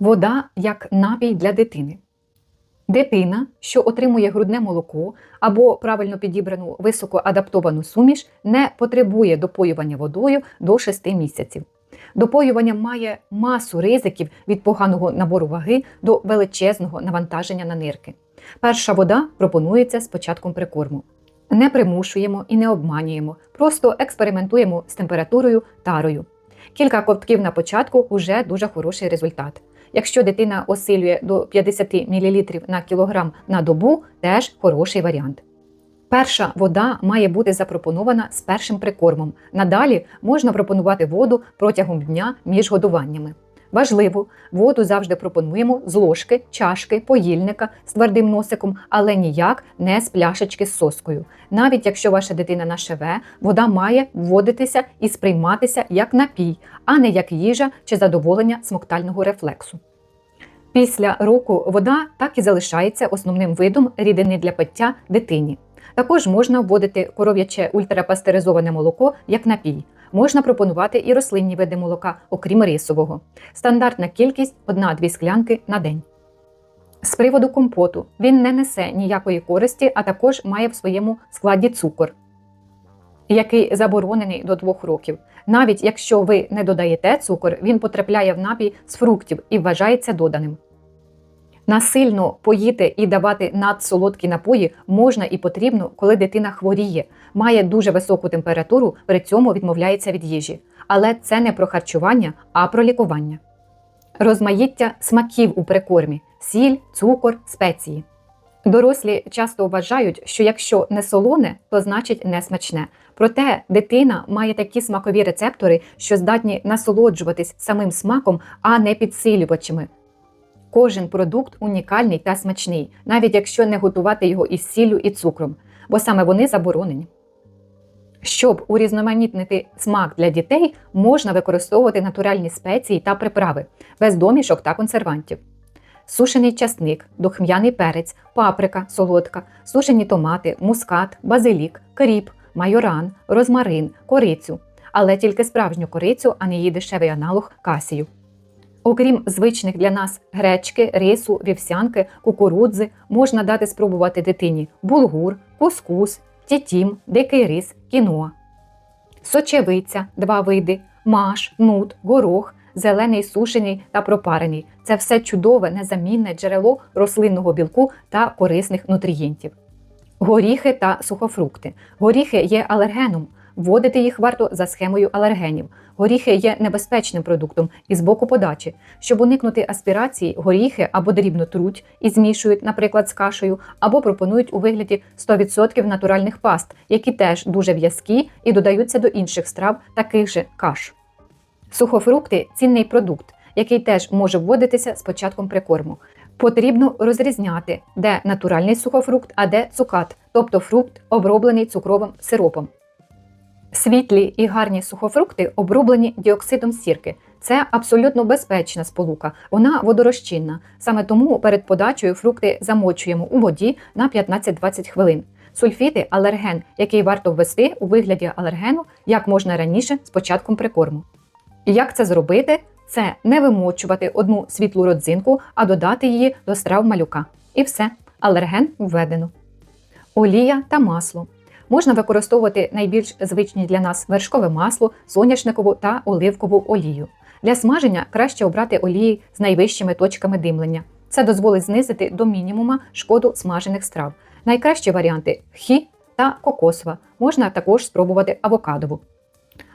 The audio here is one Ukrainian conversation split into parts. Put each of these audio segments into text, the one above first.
Вода як напій для дитини. Дитина, що отримує грудне молоко або правильно підібрану високоадаптовану суміш, не потребує допоювання водою до 6 місяців. Допоювання має масу ризиків від поганого набору ваги до величезного навантаження на нирки. Перша вода пропонується з початком прикорму. Не примушуємо і не обманюємо, просто експериментуємо з температурою тарою. Кілька ковтків на початку вже дуже хороший результат. Якщо дитина осилює до 50 мл на кілограм на добу, теж хороший варіант. Перша вода має бути запропонована з першим прикормом. Надалі можна пропонувати воду протягом дня між годуваннями. Важливо, воду завжди пропонуємо з ложки, чашки, поїльника з твердим носиком, але ніяк не з пляшечки з соскою. Навіть якщо ваша дитина нашеве, вода має вводитися і сприйматися як напій, а не як їжа чи задоволення смоктального рефлексу. Після року вода так і залишається основним видом рідини для пиття дитині. Також можна вводити коров'яче ультрапастеризоване молоко як напій. Можна пропонувати і рослинні види молока, окрім рисового. Стандартна кількість 1-2 склянки на день. З приводу компоту він не несе ніякої користі, а також має в своєму складі цукор, який заборонений до 2 років. Навіть якщо ви не додаєте цукор, він потрапляє в напій з фруктів і вважається доданим. Насильно поїти і давати надсолодкі напої можна і потрібно, коли дитина хворіє, має дуже високу температуру, при цьому відмовляється від їжі. Але це не про харчування, а про лікування. Розмаїття смаків у прикормі сіль, цукор, спеції. Дорослі часто вважають, що якщо не солоне, то значить не смачне. Проте дитина має такі смакові рецептори, що здатні насолоджуватись самим смаком, а не підсилювачами. Кожен продукт унікальний та смачний, навіть якщо не готувати його із сіллю і цукром, бо саме вони заборонені. Щоб урізноманітнити смак для дітей, можна використовувати натуральні спеції та приправи без домішок та консервантів. Сушений часник, духм'яний перець, паприка солодка, сушені томати, мускат, базилік, кріп, майоран, розмарин, корицю, але тільки справжню корицю, а не її дешевий аналог касію. Окрім звичних для нас гречки, рису, вівсянки, кукурудзи, можна дати спробувати дитині булгур, кускус, тітім, дикий рис, кіноа. Сочевиця два види, маш, нут, горох, зелений сушений та пропарений. Це все чудове, незамінне джерело рослинного білку та корисних нутрієнтів. Горіхи та сухофрукти. Горіхи є алергеном. Вводити їх варто за схемою алергенів. Горіхи є небезпечним продуктом і з боку подачі. Щоб уникнути аспірації, горіхи або дрібно труть і змішують, наприклад, з кашею, або пропонують у вигляді 100% натуральних паст, які теж дуже в'язкі і додаються до інших страв, таких же каш. Сухофрукти цінний продукт, який теж може вводитися з початком прикорму. Потрібно розрізняти, де натуральний сухофрукт, а де цукат, тобто фрукт, оброблений цукровим сиропом. Світлі і гарні сухофрукти оброблені діоксидом сірки. Це абсолютно безпечна сполука, вона водорозчинна. Саме тому перед подачею фрукти замочуємо у воді на 15-20 хвилин. Сульфіти алерген, який варто ввести у вигляді алергену як можна раніше з початком прикорму. Як це зробити? Це не вимочувати одну світлу родзинку, а додати її до страв малюка. І все, алерген введено. Олія та масло. Можна використовувати найбільш звичні для нас вершкове масло, соняшникову та оливкову олію. Для смаження краще обрати олії з найвищими точками димлення. Це дозволить знизити до мінімума шкоду смажених страв. Найкращі варіанти хі та кокосова. Можна також спробувати авокадову.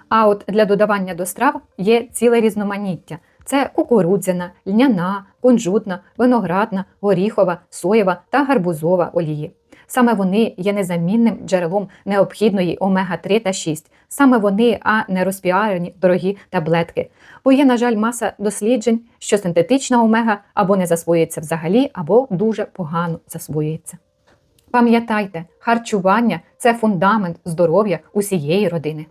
А от для додавання до страв є ціле різноманіття. Це кукурудзяна, льняна, кунжутна, виноградна, горіхова, соєва та гарбузова олії. Саме вони є незамінним джерелом необхідної омега-3 та 6. Саме вони, а не розпіарені дорогі таблетки. Бо є, на жаль, маса досліджень, що синтетична омега або не засвоюється взагалі, або дуже погано засвоюється. Пам'ятайте, харчування це фундамент здоров'я усієї родини.